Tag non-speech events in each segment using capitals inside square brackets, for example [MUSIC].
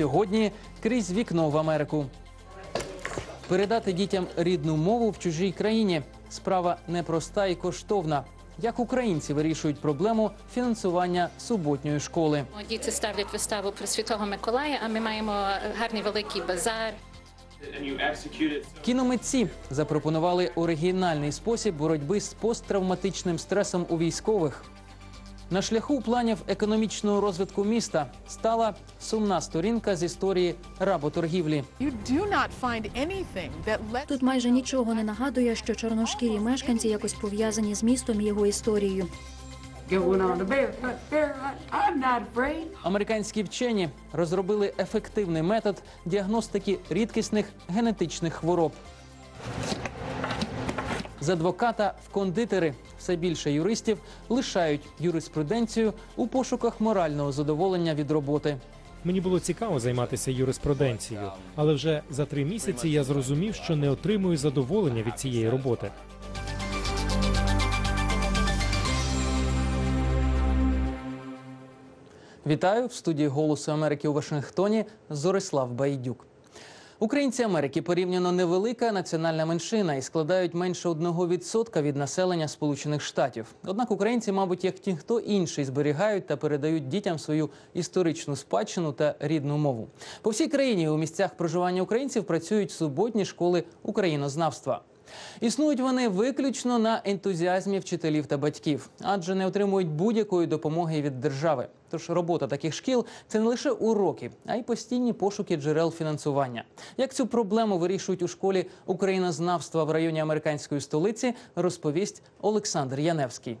сьогодні крізь вікно в Америку. Передати дітям рідну мову в чужій країні справа непроста і коштовна. Як українці вирішують проблему фінансування суботньої школи? Діти ставлять виставу про Святого Миколая, а ми маємо гарний великий базар. Кіномитці запропонували оригінальний спосіб боротьби з посттравматичним стресом у військових. На шляху планів економічного розвитку міста стала сумна сторінка з історії работоргівлі. Тут майже нічого не нагадує, що чорношкірі мешканці якось пов'язані з містом і його історією. Американські вчені розробили ефективний метод діагностики рідкісних генетичних хвороб. З адвоката в кондитери все більше юристів лишають юриспруденцію у пошуках морального задоволення від роботи. Мені було цікаво займатися юриспруденцією, але вже за три місяці я зрозумів, що не отримую задоволення від цієї роботи. Вітаю в студії Голосу Америки у Вашингтоні. Зорислав Байдюк. Українці Америки порівняно невелика національна меншина і складають менше 1% від населення Сполучених Штатів. Однак українці, мабуть, як ті, хто інший, зберігають та передають дітям свою історичну спадщину та рідну мову. По всій країні у місцях проживання українців працюють суботні школи українознавства. Існують вони виключно на ентузіазмі вчителів та батьків, адже не отримують будь-якої допомоги від держави. Тож робота таких шкіл це не лише уроки, а й постійні пошуки джерел фінансування. Як цю проблему вирішують у школі українознавства в районі американської столиці, розповість Олександр Яневський.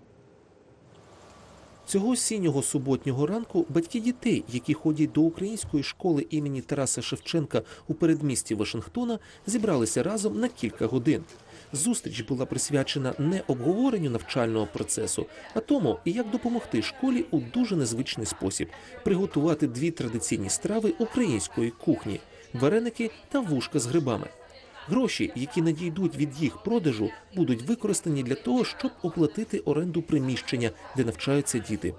Цього осіннього суботнього ранку батьки дітей, які ходять до української школи імені Тараса Шевченка у передмісті Вашингтона, зібралися разом на кілька годин. Зустріч була присвячена не обговоренню навчального процесу, а тому, як допомогти школі у дуже незвичний спосіб приготувати дві традиційні страви української кухні вареники та вушка з грибами. Гроші, які надійдуть від їх продажу, будуть використані для того, щоб оплатити оренду приміщення, де навчаються діти.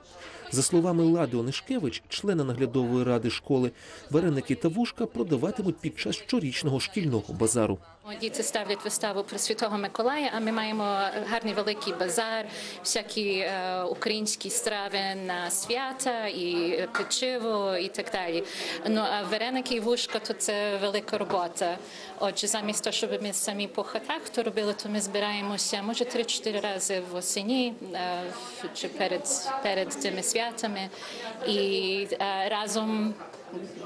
За словами Лади Онишкевич, члена наглядової ради школи, вареники та вушка продаватимуть під час щорічного шкільного базару. Діти ставлять виставу про Святого Миколая, а ми маємо гарний великий базар, всякі е, українські страви на свята, і печиво, і так далі. Ну а вареники і вушка то це велика робота. Отже, замість того, щоб ми самі по хатах то робили, то ми збираємося може 3-4 рази в осені е, чи перед, перед цими святами і е, разом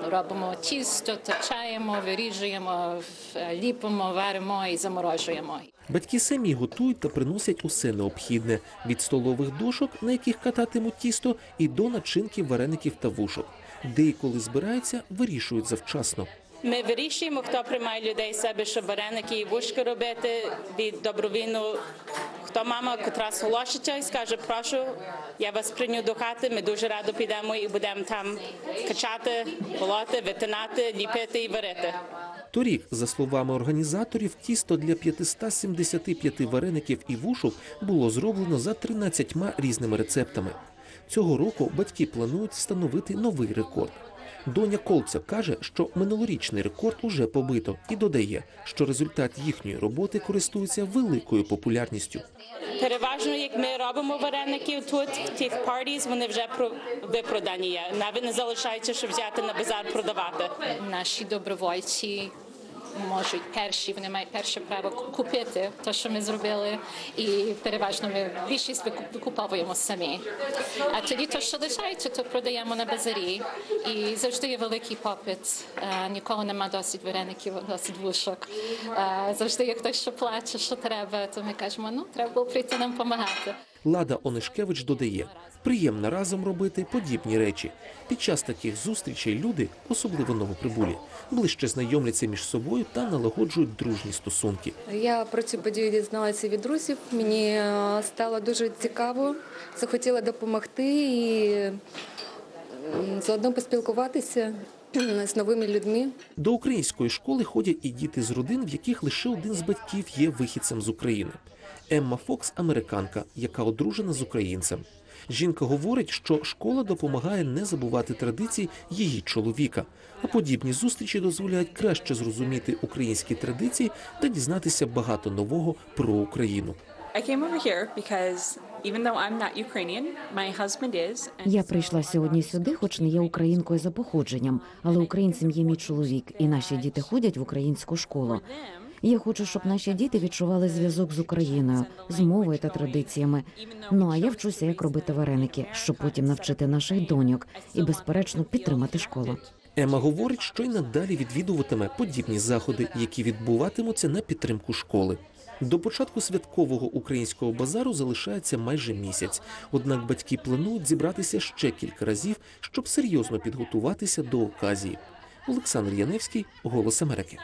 робимо тісто, точаємо, виріжуємо, е, ліпимо, варимо і заморожуємо. Батьки самі готують та приносять усе необхідне від столових дошок, на яких кататимуть тісто, і до начинки вареників та вушок. Деяколи збираються, вирішують завчасно. Ми вирішуємо, хто приймає людей себе, щоб вареники і вушки робити від добровільно. Хто мама, котра зголошиться і скаже, прошу, я вас прийняв до хати, ми дуже радо підемо і будемо там качати, полоти, витинати, ліпити і варити. Торік, за словами організаторів, тісто для 575 вареників і вушок було зроблено за 13 різними рецептами. Цього року батьки планують встановити новий рекорд. Доня Колця каже, що минулорічний рекорд уже побито, і додає, що результат їхньої роботи користується великою популярністю. Переважно, як ми робимо вареників тут, в тих партіс, вони вже про- випродані є. Навіть не залишається, щоб взяти на базар продавати. Наші добровольці можуть перші, вони мають перше право купити те, що ми зробили, і переважно ми більшість викуп- викуповуємо самі. А тоді те, що лишається, то продаємо на базарі. І завжди є великий попит. Е, Ніколи нема досить вареників, досить вушок. Е, Завжди є хтось, що плаче, що треба, то ми кажемо, ну треба було прийти нам допомагати. Лада Онишкевич додає, приємно разом робити подібні речі. Під час таких зустрічей люди, особливо новоприбулі, ближче знайомляться між собою та налагоджують дружні стосунки. Я про цю подію дізналася від друзів. Мені е, стало дуже цікаво, захотіла допомогти і заодно поспілкуватися [CLEARS THROAT] з новими людьми. До української школи ходять і діти з родин, в яких лише один з батьків є вихідцем з України. Емма Фокс американка, яка одружена з українцем. Жінка говорить, що школа допомагає не забувати традиції її чоловіка, а подібні зустрічі дозволяють краще зрозуміти українські традиції та дізнатися багато нового про Україну. I came over here because even though I'm not Ukrainian, my husband is. Я прийшла сьогодні сюди, хоч не є українкою за походженням, але українцем є мій чоловік, і наші діти ходять в українську школу. Я хочу, щоб наші діти відчували зв'язок з Україною, з мовою та традиціями. Ну а я вчуся, як робити вареники, щоб потім навчити наших доньок і, безперечно, підтримати школу. Ема говорить, що й надалі відвідуватиме подібні заходи, які відбуватимуться на підтримку школи. До початку святкового українського базару залишається майже місяць. Однак батьки планують зібратися ще кілька разів, щоб серйозно підготуватися до оказії. Олександр Яневський, Голос Америки.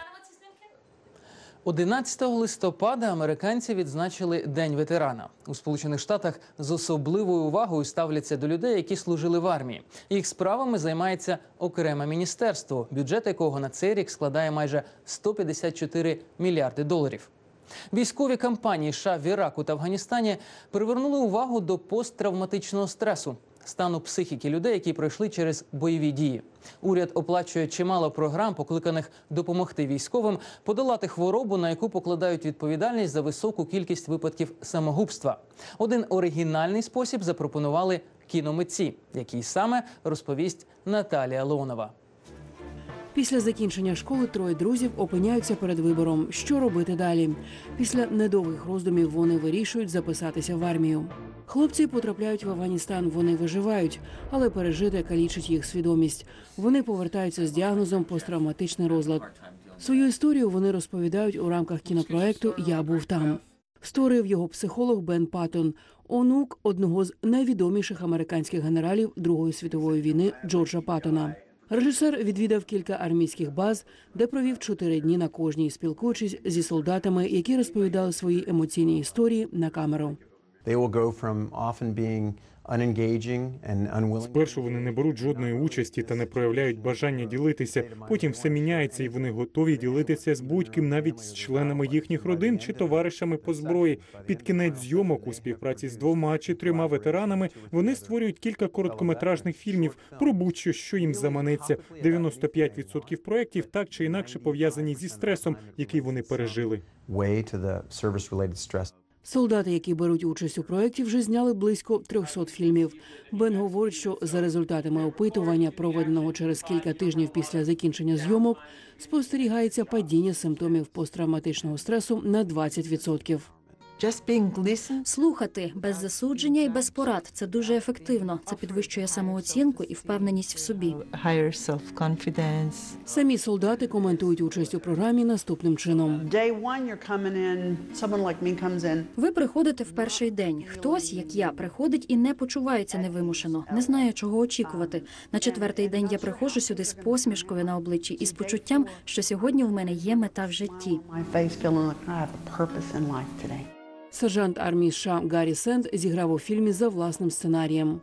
11 листопада американці відзначили День ветерана. У Сполучених Штатах з особливою увагою ставляться до людей, які служили в армії. Їх справами займається окреме міністерство, бюджет якого на цей рік складає майже 154 мільярди доларів. Військові кампанії США в Іраку та Афганістані привернули увагу до посттравматичного стресу, стану психіки людей, які пройшли через бойові дії. Уряд оплачує чимало програм, покликаних допомогти військовим подолати хворобу, на яку покладають відповідальність за високу кількість випадків самогубства. Один оригінальний спосіб запропонували кіномитці, який саме розповість Наталія Леонова. Після закінчення школи троє друзів опиняються перед вибором, що робити далі. Після недовгих роздумів вони вирішують записатися в армію. Хлопці потрапляють в Афганістан, вони виживають, але пережите калічить їх свідомість. Вони повертаються з діагнозом посттравматичний розлад. Свою історію вони розповідають у рамках кінопроекту Я був там. Створив його психолог Бен Паттон, онук одного з найвідоміших американських генералів Другої світової війни Джорджа Паттона. Режисер відвідав кілька армійських баз, де провів чотири дні на кожній, спілкуючись зі солдатами, які розповідали свої емоційні історії на камеру. They will go from often being. Спершу вони не беруть жодної участі та не проявляють бажання ділитися. Потім все міняється, і вони готові ділитися з будь-ким, навіть з членами їхніх родин чи товаришами по зброї. Під кінець зйомок у співпраці з двома чи трьома ветеранами вони створюють кілька короткометражних фільмів про будь-що, що їм заманеться. 95% проєктів так чи інакше пов'язані зі стресом, який вони пережили. Солдати, які беруть участь у проєкті, вже зняли близько 300 фільмів. Бен говорить, що за результатами опитування, проведеного через кілька тижнів після закінчення зйомок, спостерігається падіння симптомів посттравматичного стресу на 20%. Слухати без засудження і без порад це дуже ефективно. Це підвищує самооцінку і впевненість в собі. Самі солдати коментують участь у програмі наступним чином. Ви приходите в перший день. Хтось, як я, приходить і не почувається невимушено, не знає, чого очікувати. На четвертий день я приходжу сюди з посмішкою на обличчі і з почуттям, що сьогодні в мене є мета в житті. Сержант армії США Гаррі Сенд зіграв у фільмі за власним сценарієм.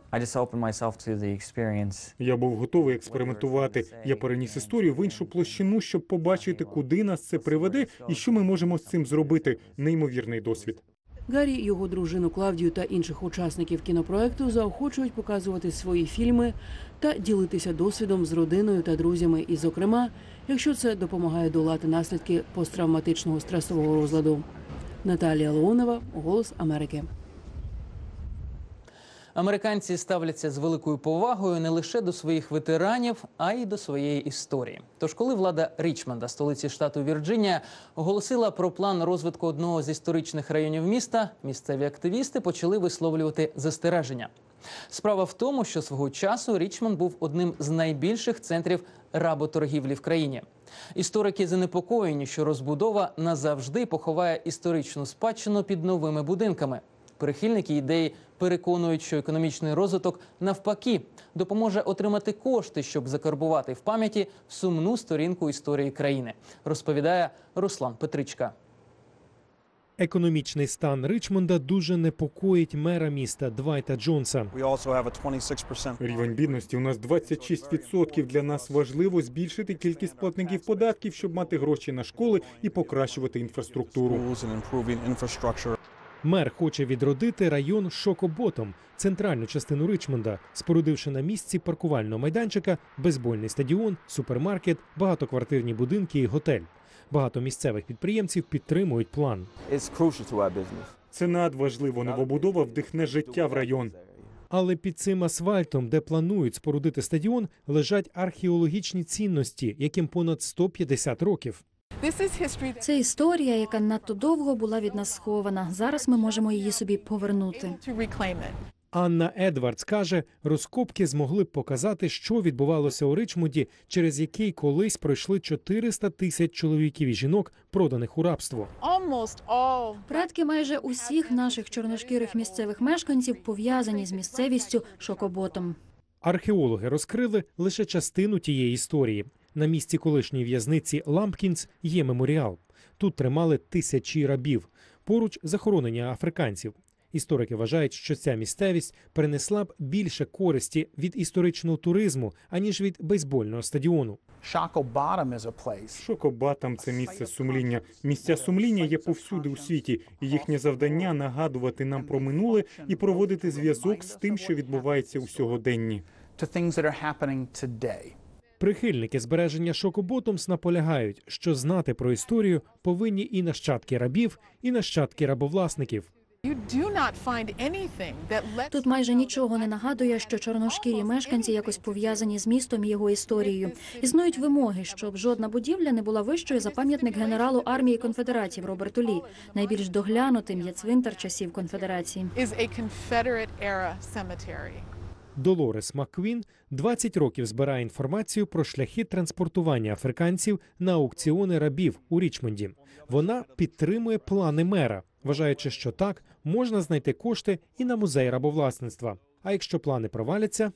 Я був готовий експериментувати. Я переніс історію в іншу площину, щоб побачити, куди нас це приведе і що ми можемо з цим зробити. Неймовірний досвід. Гаррі, його дружину Клавдію та інших учасників кінопроекту заохочують показувати свої фільми та ділитися досвідом з родиною та друзями, і, зокрема, якщо це допомагає долати наслідки посттравматичного стресового розладу. Наталія Леонова, Голос Америки. Американці ставляться з великою повагою не лише до своїх ветеранів, а й до своєї історії. Тож, коли влада Річмонда, столиці штату Вірджинія, оголосила про план розвитку одного з історичних районів міста, місцеві активісти почали висловлювати застереження. Справа в тому, що свого часу Річмонд був одним з найбільших центрів работоргівлі в країні. Історики занепокоєні, що розбудова назавжди поховає історичну спадщину під новими будинками. Прихильники ідеї переконують, що економічний розвиток навпаки допоможе отримати кошти, щоб закарбувати в пам'яті сумну сторінку історії країни, розповідає Руслан Петричка. Економічний стан Ричмонда дуже непокоїть мера міста Двайта Джонса. We also have a 26% Рівень бідності у нас 26%. Для нас важливо збільшити кількість платників податків, щоб мати гроші на школи і покращувати інфраструктуру. Мер хоче відродити район Шокоботом, центральну частину Ричмонда, спорудивши на місці паркувального майданчика, бейсбольний стадіон, супермаркет, багатоквартирні будинки і готель. Багато місцевих підприємців підтримують план. Це надважливо. Новобудова вдихне життя в район. Але під цим асфальтом, де планують спорудити стадіон, лежать археологічні цінності, яким понад 150 років. Це історія, яка надто довго була від нас схована. Зараз ми можемо її собі повернути. Анна Едвардс каже, розкопки змогли б показати, що відбувалося у Ричмонді, через який колись пройшли 400 тисяч чоловіків і жінок, проданих у рабство. Предки майже усіх наших чорношкірих місцевих мешканців пов'язані з місцевістю Шокоботом. Археологи розкрили лише частину тієї історії. На місці колишньої в'язниці Лампкінс є меморіал. Тут тримали тисячі рабів. Поруч захоронення африканців. Історики вважають, що ця місцевість принесла б більше користі від історичного туризму, аніж від бейсбольного стадіону. Шокобатам це місце сумління. Місця сумління є повсюди у світі, і їхнє завдання нагадувати нам про минуле і проводити зв'язок з тим, що відбувається у сьогоденні. Прихильники збереження шокоботомс наполягають, що знати про історію повинні і нащадки рабів, і нащадки рабовласників. You do not find anything that lets Тут майже нічого не нагадує, що чорношкірі мешканці якось пов'язані з містом і його історією. Існують вимоги, щоб жодна будівля не була вищою за пам'ятник генералу армії конфедерації Роберту Лі. Найбільш доглянутим є цвинтар часів конфедерації. is a Confederate era cemetery. Долорес Макквін 20 років збирає інформацію про шляхи транспортування африканців на аукціони рабів у Річмонді. Вона підтримує плани мера, вважаючи, що так можна знайти кошти і на музей рабовласництва. А якщо плани проваляться,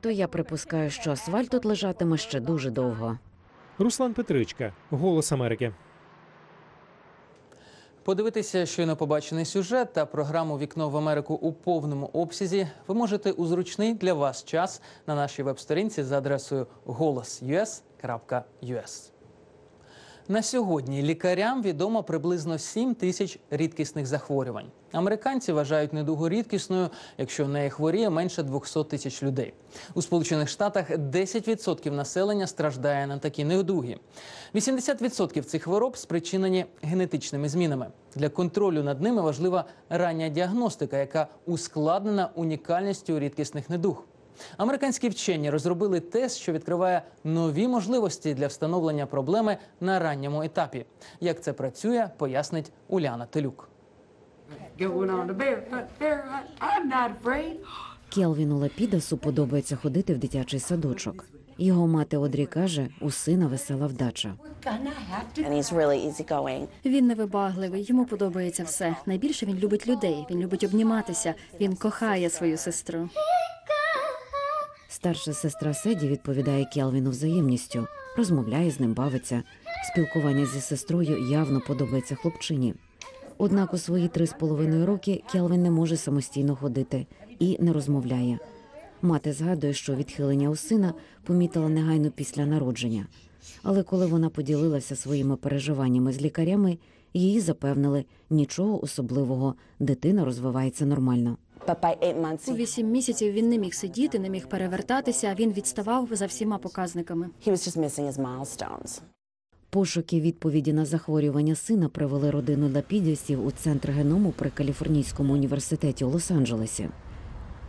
То я припускаю, що асфальт тут лежатиме ще дуже довго. Руслан Петричка, Голос Америки. Подивитися щойно побачений сюжет та програму Вікно в Америку у повному обсязі ви можете у зручний для вас час на нашій веб-сторінці за адресою голос.us.us. На сьогодні лікарям відомо приблизно 7 тисяч рідкісних захворювань. Американці вважають недугу рідкісною, якщо в неї хворіє менше 200 тисяч людей. У Сполучених Штатах 10% населення страждає на такі недуги. 80% цих хвороб спричинені генетичними змінами. Для контролю над ними важлива рання діагностика, яка ускладнена унікальністю рідкісних недуг. Американські вчені розробили тест, що відкриває нові можливості для встановлення проблеми на ранньому етапі. Як це працює, пояснить Уляна Телюк. Келвіну Лапідасу подобається ходити в дитячий садочок. Його мати Одрі каже, у сина весела вдача. Він невибагливий, йому подобається все. Найбільше він любить людей. Він любить обніматися. Він кохає свою сестру. Старша сестра Седі відповідає Келвіну взаємністю, розмовляє з ним, бавиться. Спілкування зі сестрою явно подобається хлопчині. Однак у свої три з половиною роки Келвін не може самостійно ходити і не розмовляє. Мати згадує, що відхилення у сина помітила негайно після народження. Але коли вона поділилася своїми переживаннями з лікарями, її запевнили нічого особливого, дитина розвивається нормально. У вісім місяців він не міг сидіти, не міг перевертатися. Він відставав за всіма показниками. Пошуки відповіді на захворювання сина привели родину Лапідісів у центр геному при Каліфорнійському університеті у Лос-Анджелесі.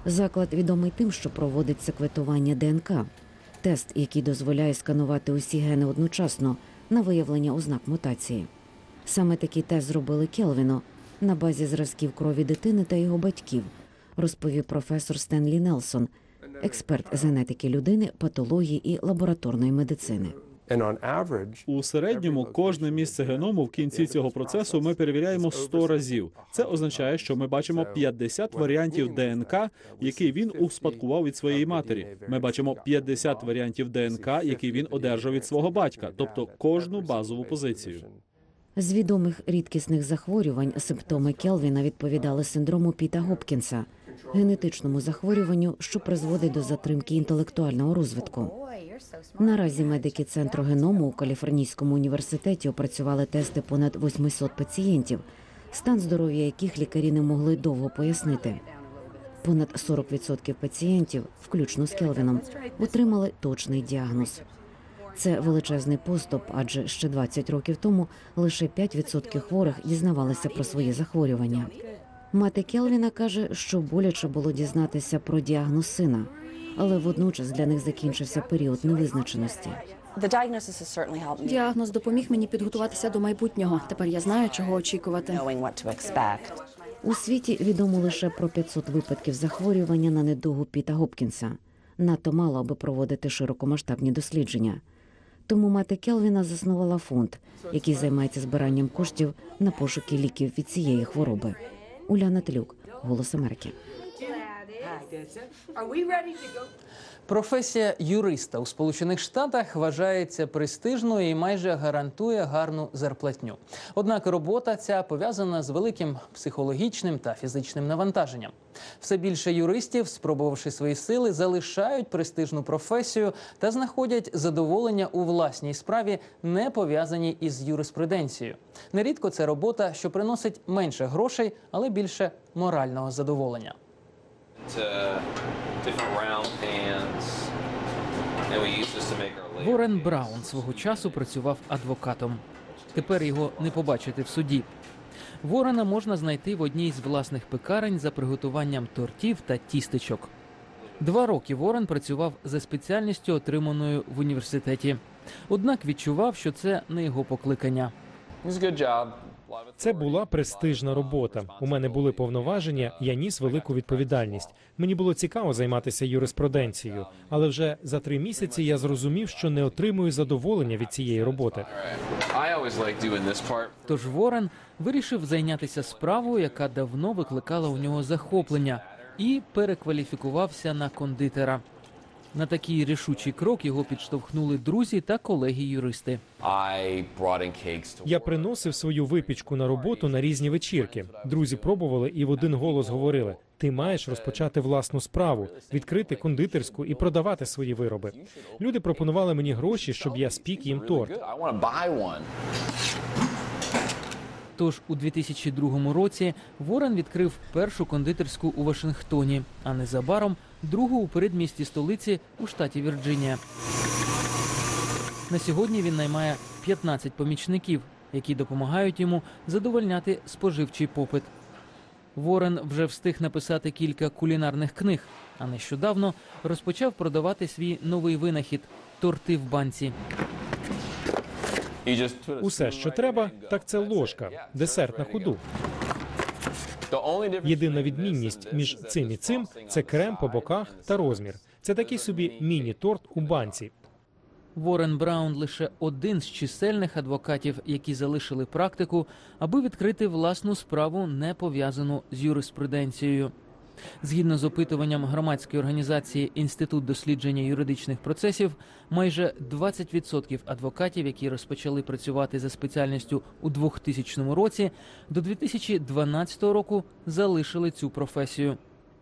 Заклад відомий тим, що проводить секветування ДНК, тест, який дозволяє сканувати усі гени одночасно на виявлення ознак мутації. Саме такий тест зробили Келвіну на базі зразків крові дитини та його батьків, розповів професор Стенлі Нелсон, експерт з генетики людини, патології і лабораторної медицини. У середньому кожне місце геному в кінці цього процесу ми перевіряємо 100 разів. Це означає, що ми бачимо 50 варіантів ДНК, які він успадкував від своєї матері. Ми бачимо 50 варіантів ДНК, які він одержав від свого батька, тобто кожну базову позицію. З відомих рідкісних захворювань симптоми Келвіна відповідали синдрому Піта Гопкінса, генетичному захворюванню, що призводить до затримки інтелектуального розвитку. Наразі медики центру геному у Каліфорнійському університеті опрацювали тести понад 800 пацієнтів, стан здоров'я яких лікарі не могли довго пояснити. Понад 40% пацієнтів, включно з Келвіном, отримали точний діагноз. Це величезний поступ, адже ще 20 років тому лише 5% хворих дізнавалися про свої захворювання. Мати Келвіна каже, що боляче було дізнатися про діагноз сина, але водночас для них закінчився період невизначеності. Діагноз допоміг мені підготуватися до майбутнього. Тепер я знаю, чого очікувати. У світі відомо лише про 500 випадків захворювання на недугу Піта Гопкінса. Надто мало, аби проводити широкомасштабні дослідження. Тому мати Келвіна заснувала фонд, який займається збиранням коштів на пошуки ліків від цієї хвороби. Уляна Тлюк, Голос Америки. Are we ready to go? Професія юриста у Сполучених Штатах вважається престижною і майже гарантує гарну зарплатню. Однак робота ця пов'язана з великим психологічним та фізичним навантаженням. Все більше юристів, спробувавши свої сили, залишають престижну професію та знаходять задоволення у власній справі, не пов'язаній із юриспруденцією. Нерідко це робота, що приносить менше грошей, але більше морального задоволення. To different round pans, and we use this to make our labor. Ворен Браун свого часу працював адвокатом. Тепер його не побачити в суді. Ворена можна знайти в одній з власних пекарень за приготуванням тортів та тістечок. Два роки Ворен працював за спеціальністю, отриманою в університеті. Однак відчував, що це не його покликання. It a good job. Це була престижна робота. У мене були повноваження, я ніс велику відповідальність. Мені було цікаво займатися юриспруденцією, але вже за три місяці я зрозумів, що не отримую задоволення від цієї роботи. Тож Ворен вирішив зайнятися справою, яка давно викликала у нього захоплення, і перекваліфікувався на кондитера. На такий рішучий крок його підштовхнули друзі та колеги-юристи. Я приносив свою випічку на роботу на різні вечірки. Друзі пробували і в один голос говорили: ти маєш розпочати власну справу, відкрити кондитерську і продавати свої вироби. Люди пропонували мені гроші, щоб я спік їм торт. Тож у 2002 році Ворен відкрив першу кондитерську у Вашингтоні, а незабаром другу у передмісті столиці у штаті Вірджинія. На сьогодні він наймає 15 помічників, які допомагають йому задовольняти споживчий попит. Ворен вже встиг написати кілька кулінарних книг, а нещодавно розпочав продавати свій новий винахід торти в банці. Усе, що треба, так це ложка, десерт на ходу. Єдина відмінність між цим і цим це крем по боках та розмір. Це такий собі міні-торт у банці. Ворен Браун лише один з чисельних адвокатів, які залишили практику, аби відкрити власну справу, не пов'язану з юриспруденцією. Згідно з опитуванням громадської організації Інститут дослідження юридичних процесів, майже 20% адвокатів, які розпочали працювати за спеціальністю у 2000 році, до 2012 року залишили цю професію.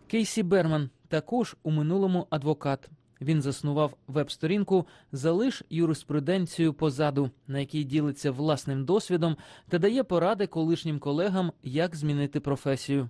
Кейсі Берман також у минулому адвокат. Він заснував веб-сторінку Залиш юриспруденцію позаду, на якій ділиться власним досвідом та дає поради колишнім колегам, як змінити професію.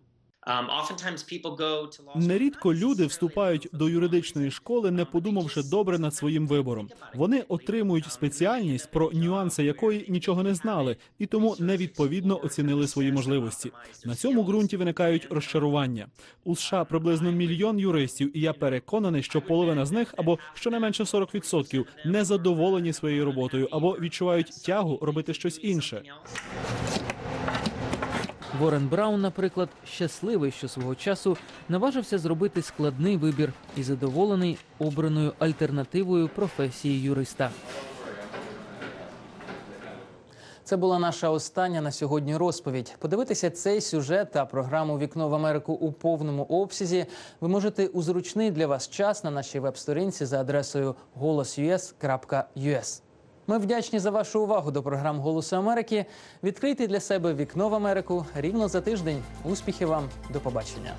Нерідко люди вступають до юридичної школи, не подумавши добре над своїм вибором. Вони отримують спеціальність, про нюанси якої нічого не знали, і тому невідповідно оцінили свої можливості. На цьому ґрунті виникають розчарування. У США приблизно мільйон юристів, і я переконаний, що половина з них або щонайменше 40% не задоволені своєю роботою або відчувають тягу робити щось інше. Ворен Браун, наприклад, щасливий, що свого часу наважився зробити складний вибір і задоволений обраною альтернативою професії юриста. Це була наша остання на сьогодні розповідь. Подивитися цей сюжет та програму Вікно в Америку у повному обсязі ви можете у зручний для вас час на нашій веб-сторінці за адресою голос.us.us. Ми вдячні за вашу увагу до програм Голосу Америки. Відкрийте для себе вікно в Америку рівно за тиждень. Успіхів вам, до побачення.